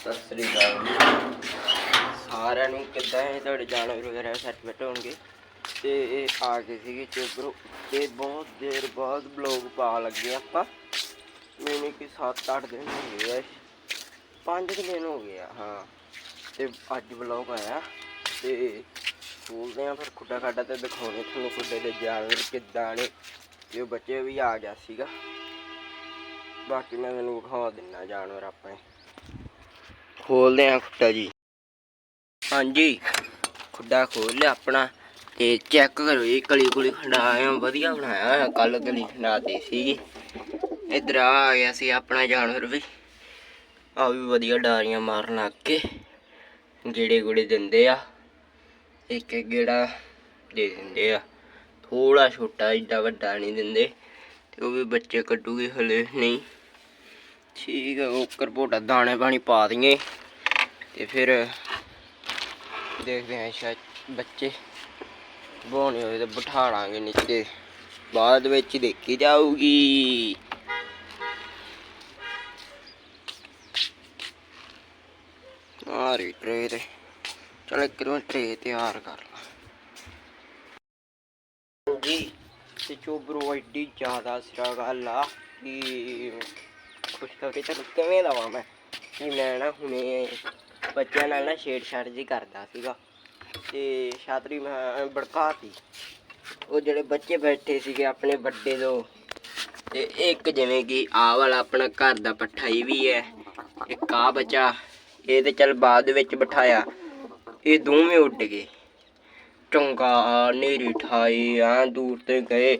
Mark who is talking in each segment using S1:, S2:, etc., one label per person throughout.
S1: ਸਤਿ ਸ੍ਰੀ ਅਕਾਲ। ਜੀ ਸਾਰਿਆਂ ਨੂੰ ਕਿੱਦਾਂ ਹੈ ਤੁਹਾਡੇ ਜਾਨਵਰ ਵਗੈਰਾ ਸੈਟਮੈਂਟ ਹੋਣਗੇ? ਤੇ ਇਹ ਆ ਗਏ ਸੀਗੇ ਚੋਬਰੋ। ਤੇ ਬਹੁਤ ਦੇਰ ਬਾਅਦ ਬਲੌਗ ਪਾ ਲੱਗੇ ਆਪਾਂ। ਮੈਨੇ ਕਿ 7-8 ਦਿਨ ਹੋ ਗਏ ਆ 5 ਦਿਨ ਹੋ ਗਏ ਆ, ਹਾਂ। ਤੇ ਅੱਜ ਬਲੌਗ ਆਇਆ। ਤੇ ਬੋਲਦੇ ਆ ਫਿਰ ਖੁੱਡਾ ਖਾਡਾ ਤੇ ਦਿਖਾਉਣੇ ਤੁਹਾਨੂੰ ਖੁੱਡੇ ਦੇ ਜਾਨਵਰ ਕਿੱਦਾਂ ਨੇ। ਤੇ ਬੱਚੇ ਵੀ ਆ ਗਿਆ ਸੀਗਾ। ਬਾਕੀ ਮੈਂ ਤੁਹਾਨੂੰ ਵਿਖਾ ਦਿੰਨਾ ਜਾਨਵਰ ਆਪਣੇ ਖੋਲਦੇ ਆ ਖੁੱਡਾ ਜੀ। ਹਾਂਜੀ, ਖੁੱਡਾ ਖੋਲ ਲਿਆ ਆਪਣਾ ਤੇ ਚੈੱਕ ਕਰੋ ਇਹ ਕਲੀ ਕੁਲੀ ਖੰਡਾਇਆ ਵਧੀਆ ਬਣਾਇਆ ਹੋਇਆ ਕੱਲ ਕਲੀ ਖੰਡਾਤੀ ਸੀਗੀ। ਇਧਰ ਆ ਗਿਆ ਸੀ ਆਪਣਾ ਜਾਨਵਰ ਵੀ। ਆ ਵੀ ਵਧੀਆ ਡਾਰੀਆਂ ਮਾਰਨ ਲੱਗ ਕੇ ਗੇੜੇ ਗੁੜੇ ਦਿੰਦੇ ਆ। ਇੱਕ ਇੱਕ ਗੇੜਾ ਦੇ ਦਿੰਦੇ ਆ। ਥੋੜਾ ਛੋਟਾ ਇੱਡਾ ਵੱਡਾ ਨਹੀਂ ਦਿੰਦੇ, ਤੇ ਉਹ ਵੀ ਬੱਚੇ ਕੱਢੂਗੇ ਹਲੇ ਨਹੀਂ। ਠੀਕ ਹੈ ਉਹ ਕਰਪੋਟਾ ਦਾਣੇ ਪਾਣੀ ਪਾ ਦਈਏ। ਤੇ ਫਿਰ ਦੇਖਦੇ ਹਾਂ ਸ਼ਾਇਦ ਬੱਚੇ ਬੋਣੇ ਹੋਏ ਤੇ ਬਿਠਾ ਲਾਂਗੇ ਨੀਚੇ ਬਾਅਦ ਵਿੱਚ ਦੇਖੀ ਜਾਊਗੀ ਆ ਰਹੀ ਟਰੇ ਤੇ ਚਲ ਇੱਕ ਨੂੰ ਟਰੇ ਤਿਆਰ ਕਰ ਲਾ ਜੀ ਤੇ ਚੋਬਰੋ ਐਡੀ ਜ਼ਿਆਦਾ ਸਿਰਾ ਗੱਲ ਆ ਕਿ ਖੁਸ਼ਖਬਰੀ ਤੁਹਾਨੂੰ ਕਿਵੇਂ ਦਵਾਂ ਮੈਂ ਕਿ ਮੈਂ ਨਾ ਹੁਣੇ ਬੱਚਿਆਂ ਨਾਲ ਨਾ ਛੇੜਛਾੜ ਜੀ ਕਰਦਾ ਸੀਗਾ ਤੇ ਛਾਤਰੀ ਮੈਂ ਭੜਕਾਤੀ। ਉਹ ਜਿਹੜੇ ਬੱਚੇ ਬੈਠੇ ਸੀਗੇ ਆਪਣੇ ਵੱਡੇ ਤੋਂ ਤੇ ਇੱਕ ਜਿਵੇਂ ਕਿ ਆ ਵਾਲਾ ਆਪਣਾ ਘਰ ਦਾ ਪੱਠਾ ਹੀ ਵੀ ਹੈ, ਇੱਕ ਆ ਬੱਚਾ, ਇਹ ਤੇ ਚੱਲ ਬਾਅਦ ਵਿੱਚ ਬਿਠਾਇਆ, ਇਹ ਦੋਵੇਂ ਉੱਡ ਗਏ। ਚੰਗਾ ਨੇਰੀ ਠਾਈ ਆ ਦੂਰ ਤੇ ਗਏ,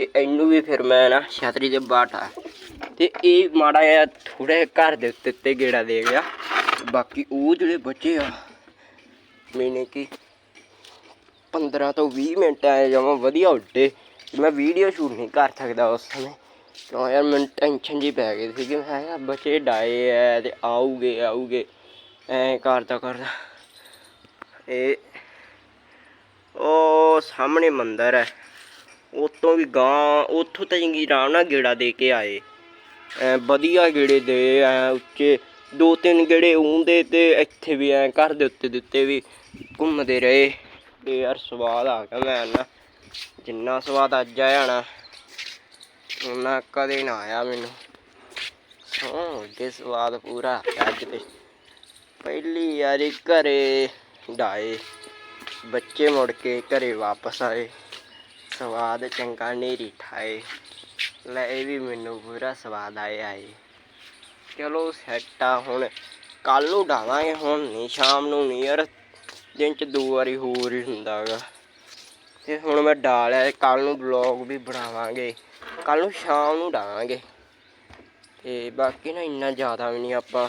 S1: ਤੇ ਇਹਨੂੰ ਵੀ ਫਿਰ ਮੈਂ ਨਾ ਛਤਰੀ ਦੇ ਬਾਟਾ ਤੇ ਇਹ ਮਾੜਾ ਜਿਹਾ ਥੋੜੇ ਘਰ ਦੇ ਉੱਤੇ ਤੇ ਗੇੜਾ ਦੇ ਗਿਆ। ਬਾਕੀ ਉਹ ਜਿਹੜੇ ਬੱਚੇ ਆ ਮੈਨੇ ਕਿ 15 ਤੋਂ 20 ਮਿੰਟ ਆਏ ਜਮਾ ਵਧੀਆ ਉੱਡੇ। ਮੈਂ ਵੀਡੀਓ ਸ਼ੂਟ ਨਹੀਂ ਕਰ ਸਕਦਾ ਉਸ ਸਮੇਂ। ਕਿਉਂ ਯਾਰ, ਮੈਨੂੰ ਟੈਨਸ਼ਨ ਜੀ ਪੈ ਗਈ ਸੀ ਕਿ ਮੈਂ ਕਿਹਾ ਬੱਚੇ ਡਾਏ ਐ ਤੇ ਆਉਗੇ ਆਉਗੇ ਐ ਕਰਦਾ ਕਰਦਾ। ਇਹ ਉਹ ਸਾਹਮਣੇ ਮੰਦਰ ਹੈ ਉਤੋਂ ਵੀ ਗਾਂ, ਉੱਥੋਂ ਤਾਂ ਚੰਗੀ ਆਰਾਮ ਨਾਲ ਗੇੜਾ ਦੇ ਕੇ ਆਏ। ਐ ਵਧੀਆ ਗੇੜੇ ਦੇ, ਐ ਉੱਚੇ। ਦੋ ਤਿੰਨ ਗੇੜੇ ਆਉਂਦੇ ਤੇ ਇੱਥੇ ਵੀ ਐ ਘਰ ਦੇ ਉੱਤੇ ਦਿੱਤੇ ਵੀ ਘੁੰਮਦੇ ਰਹੇ। ਤੇ ਯਾਰ ਸਵਾਦ ਆ ਗਿਆ ਮੈਂ ਨਾ। ਜਿੰਨਾ ਸਵਾਦ ਅੱਜ ਆਇਆ ਨਾ ਉਹਨਾਂ ਕਦੇ ਨਾ ਆਇਆ ਮੈਨੂੰ। ਹਾਂ ਕੇ ਸਵਾਦ ਪੂਰਾ ਅੱਜ ਤੇ। ਪਹਿਲੀ ਯਾਰੀ ਘਰੇ ਡਾਏ। ਬੱਚੇ ਮੁੜ ਕੇ ਘਰੇ ਵਾਪਸ ਆਏ। ਸਵਾਦ ਚੰਗਾ ਨੇਰੀ ਠਾਏ। ਲੈ ਇਹ ਵੀ ਮੈਨੂੰ ਪੂਰਾ ਸਵਾਦ ਆਇਆ ਏ। ਚਲੋ ਸੈੱਟ ਆ ਹੁਣ। ਕੱਲ ਨੂੰ ਡਾਵਾਂਗੇ ਹੁਣ ਨਹੀਂ, ਸ਼ਾਮ ਨੂੰ ਨਹੀਂ ਯਾਰ। ਦਿਨ ਚ ਦੋ ਵਾਰੀ ਹੋਰ ਹੀ ਹੁੰਦਾਗਾ ਤੇ ਹੁਣ ਮੈਂ ਡਾਲਿਆ ਕੱਲ ਨੂੰ ਵਲੌਗ ਵੀ ਬਣਾਵਾਂਗੇ। ਕੱਲ ਨੂੰ ਸ਼ਾਮ ਨੂੰ ਡਾਵਾਂਗੇ ਤੇ ਬਾਕੀ ਨਾ ਇੰਨਾ ਜ਼ਿਆਦਾ ਵੀ ਨਹੀਂ ਆਪਾਂ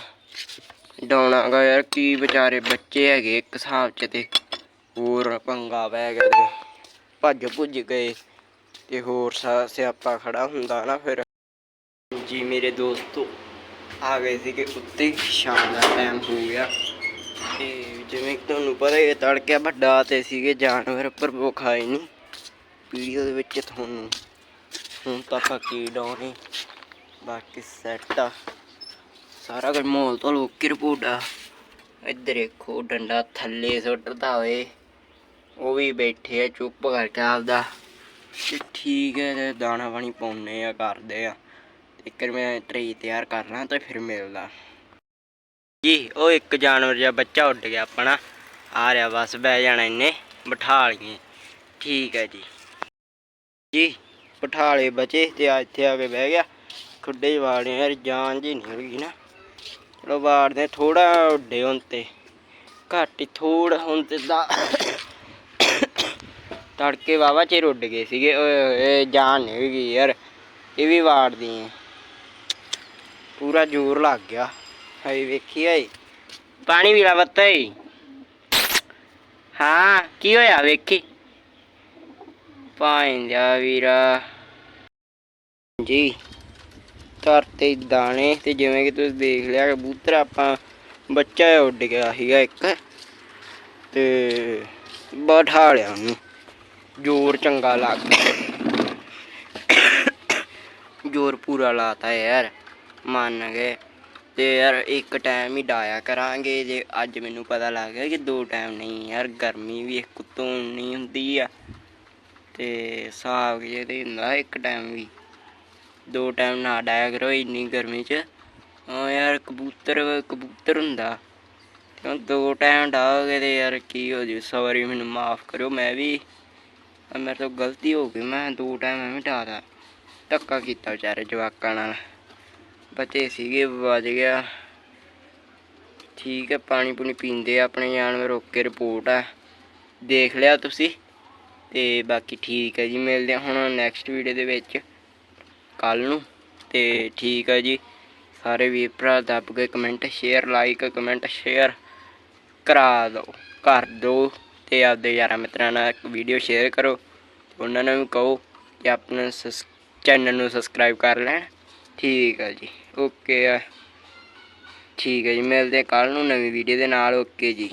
S1: ਡਾਉਣਾਗਾ ਯਾਰ, ਕੀ ਵਿਚਾਰੇ ਬੱਚੇ ਹੈਗੇ ਇੱਕ ਹਿਸਾਬ ਚ ਤੇ ਹੋਰ ਪੰਗਾ ਪੈ ਗਿਆ ਤੇ ਭੱਜ ਭੁੱਜ ਗਏ। ਤੇ ਹੋਰ ਸਿਆਪਾ ਖੜਾ ਹੁੰਦਾ ਨਾ ਫਿਰ। ਜੀ ਮੇਰੇ ਦੋਸਤੋ। ਆ ਗਏ ਸੀ ਕਿ ਉੱਤੇ ਸ਼ਾਮ ਦਾ ਟਾਈਮ ਹੋ ਗਿਆ। ਤੇ ਜਿਵੇਂ ਕਿ ਤੁਹਾਨੂੰ ਪਤਾ ਹੀ ਤੜਕੇ ਵੱਡਾ ਤੇ ਸੀਗੇ ਜਾਨਵਰ ਪਰ ਉਹ ਖਾਏ ਨਹੀਂ ਵੀਡੀਓ ਦੇ ਵਿੱਚ ਤੁਹਾਨੂੰ ਹੁਣ ਤਾਂ ਆਪਾਂ ਡਾਉਣੀ, ਬਾਕੀ ਸੈੱਟ ਆ। ਸਾਰਾ ਕੁਝ ਮਾਹੌਲ ਤੋਂ ਲੋਕ ਰਿਪੋਰਟ ਆ। ਇੱਧਰ ਦੇਖੋ, ਡੰਡਾ ਥੱਲੇ ਸੁੱਟਦਾ ਹੋਏ ਉਹ ਵੀ ਬੈਠੇ ਆ ਚੁੱਪ ਕਰਕੇ ਆਪਦਾ। ਤੇ ਠੀਕ ਹੈ ਦਾਣਾ ਪਾਣੀ ਪਾਉਣੇ ਆ, ਕਰਦੇ ਆ। ਇੱਕ ਮੈਂ ਟਰੀ ਤਿਆਰ ਕਰਨਾ ਤੇ ਫਿਰ ਮਿਲਦਾ। ਜੀ, ਉਹ ਇੱਕ ਜਾਨਵਰ ਜਿਹਾ ਬੱਚਾ ਉੱਡ ਗਿਆ ਆਪਣਾ। ਆ ਰਿਹਾ, ਬਸ ਬਹਿ ਜਾਣਾ ਇਹਨੇ, ਬਿਠਾ ਲਈਏ। ਠੀਕ ਹੈ ਜੀ। ਜੀ ਬਿਠਾ ਲਏ ਬਚੇ ਤੇ ਆ ਇੱਥੇ ਆ ਕੇ ਬਹਿ ਗਿਆ। ਖੁੱਡੇ ਵਾੜੇ ਯਾਰ ਜਾਨ ਜੀ ਨਿਕਲ ਗਈ ਨਾ। ਚਲੋ ਵਾੜਦੇ ਥੋੜਾ ਉੱਡੇ ਹੁਣ ਤੇ। ਘੱਟ ਥੋੜਾ ਹੁਣ ਤੇ ਦਾ ਤੜਕੇ ਵਾਵਾ ਚਿਰ ਉੱਡ ਗਏ ਸੀਗੇ। ਓਏ ਹੋਏ ਜਾਨ ਨਿਕਲ ਗਈ ਯਾਰ। ਇਹ ਵੀ ਵਾੜਦੀ ਹੈ। ਪੂਰਾ ਜ਼ੋਰ ਲੱਗ ਗਿਆ। ਹਾਈ ਵੇਖੀ ਓਏ ਪਾਣੀ ਵੀ ਲਾ ਬੱਤਾ ਈ ਹਾਂ, ਕੀ ਹੋਇਆ ਵੇਖੀ। ਪਾਇੰਦਾ ਵੀਰਾ। ਜੀ ਧਰਤੇ ਦਾਣੇ ਤੇ ਜਿਵੇਂ ਕਿ ਤੁਸੀਂ ਦੇਖ ਲਿਆ ਕਬੂਤਰ ਆਪਾਂ ਬੱਚਾ ਉੱਡ ਗਿਆ ਸੀਗਾ ਇੱਕ। ਤੇ ਬਿਠਾ ਲਿਆ ਉਹਨੂੰ। ਜ਼ੋਰ ਚੰਗਾ ਲੱਗ ਗਿਆ। ਜ਼ੋਰ ਪੂਰਾ ਲਾਤਾ ਯਾਰ। ਮੰਨ ਗਏ ਤੇ ਯਾਰ ਇੱਕ ਟਾਈਮ ਹੀ ਡਾਇਆ ਕਰਾਂਗੇ ਜੇ ਅੱਜ ਮੈਨੂੰ ਪਤਾ ਲੱਗ ਗਿਆ ਕਿ ਦੋ ਟਾਈਮ ਨਹੀਂ ਯਾਰ, ਗਰਮੀ ਵੀ ਇੱਕ ਉਤੋਂ ਨਹੀਂ ਹੁੰਦੀ ਆ। ਤੇ ਸਾਗ ਜੇ ਤੇ ਹੁੰਦਾ ਇੱਕ ਟਾਈਮ ਵੀ। ਦੋ ਟਾਈਮ ਨਾ ਡਾਇਆ ਕਰੋ ਇੰਨੀ ਗਰਮੀ 'ਚ। ਹਾਂ ਯਾਰ ਕਬੂਤਰ ਕਬੂਤਰ ਹੁੰਦਾ। ਤੇ ਦੋ ਟਾਈਮ ਡਾਓਗੇ ਤੇ ਯਾਰ ਕੀ ਹੋ ਜੂ ਸੌਰੀ ਮੈਨੂੰ ਮਾਫ ਕਰਿਓ, ਮੈਂ ਵੀ ਮੇਰੇ ਤੋਂ ਗਲਤੀ ਹੋ ਗਈ, ਮੈਂ ਦੋ ਟਾਈਮ ਐਵੇਂ ਡਾਦਾ ਧੱਕਾ ਕੀਤਾ ਵਿਚਾਰੇ ਜਵਾਕਾਂ ਨਾਲ। ਬੱਚੇ ਸੀਗੇ, ਵੱਜ ਗਿਆ। ਠੀਕ ਹੈ ਪਾਣੀ ਪੂਣੀ ਪੀਂਦੇ ਆ ਆਪਣੇ ਜਾਨਵਰ ਕੇ ਰਿਪੋਰਟ ਆ। ਦੇਖ ਲਿਆ ਤੁਸੀਂ, ਤੇ ਬਾਕੀ ਠੀਕ ਹੈ ਜੀ, ਮਿਲਦੇ ਹਾਂ ਹੁਣ ਨੈਕਸਟ ਵੀਡੀਓ ਦੇ ਵਿੱਚ ਕੱਲ ਨੂੰ। ਤੇ ਠੀਕ ਹੈ ਜੀ, ਸਾਰੇ ਵੀਰ ਭਰਾ ਦੱਬ ਕੇ comment share like comment share ਕਰਾ ਦਿਓ ਕਰ ਦਿਓ ਤੇ ਆਪਦੇ ਯਾਰਾਂ ਮਿੱਤਰਾਂ ਨਾਲ ਵੀਡੀਓ ਸ਼ੇਅਰ ਕਰੋ। ਉਹਨਾਂ ਨੂੰ ਵੀ ਕਹੋ ਕਿ ਆਪਣੇ ਚੈਨਲ ਨੂੰ ਸਬਸਕ੍ਰਾਈਬ ਕਰ ਲੈਣ। ਠੀਕ ਆ ਜੀ, ਓਕੇ ਆ। ਠੀਕ ਹੈ ਜੀ, ਮਿਲਦੇ ਕੱਲ ਨੂੰ ਨਵੀਂ ਵੀਡੀਓ ਦੇ ਨਾਲ, ਓਕੇ ਜੀ।